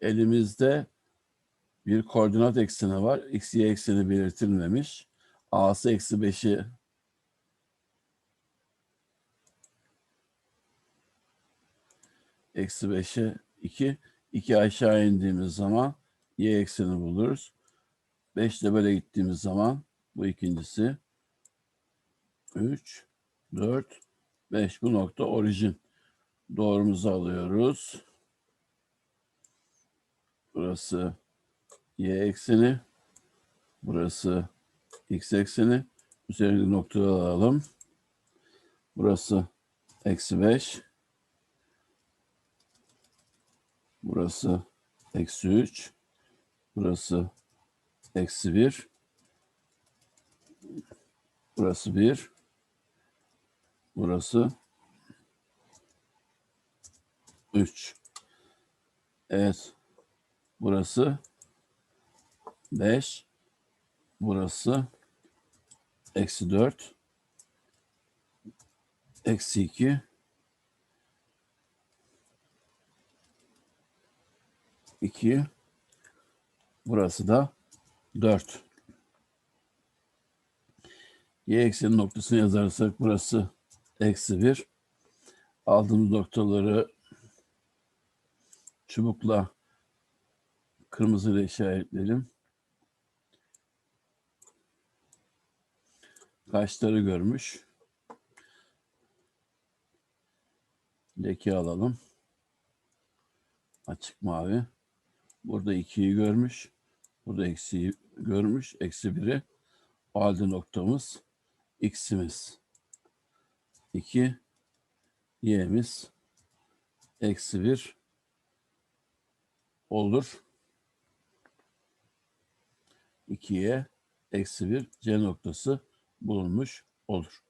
Elimizde bir koordinat ekseni var. X, Y ekseni belirtilmemiş. A'sı eksi 5'i eksi 5'e 2. 2 aşağı indiğimiz zaman y ekseni buluruz. 5 ile böyle gittiğimiz zaman bu ikincisi 3, 4, 5 bu nokta orijin. Doğrumuzu alıyoruz. Burası y ekseni. Burası x ekseni. Üzerindeki noktayı alalım. Burası eksi 5. Burası eksi 3. Burası eksi 1. Burası 1. Burası 3. Evet. Burası 5. Burası eksi 4. Eksi 2. 2. Burası da 4. Y eksenin noktasını yazarsak burası eksi 1. Aldığımız noktaları çubukla kırmızıyla işaretleyelim. Kaşları görmüş. Leke alalım. Açık mavi. Burada 2'yi görmüş. Burada eksiyi görmüş. Eksi 1'i. O halde noktamız x'imiz. 2 y'miz eksi 1 olur. 2'ye eksi 1 c noktası bulunmuş olur.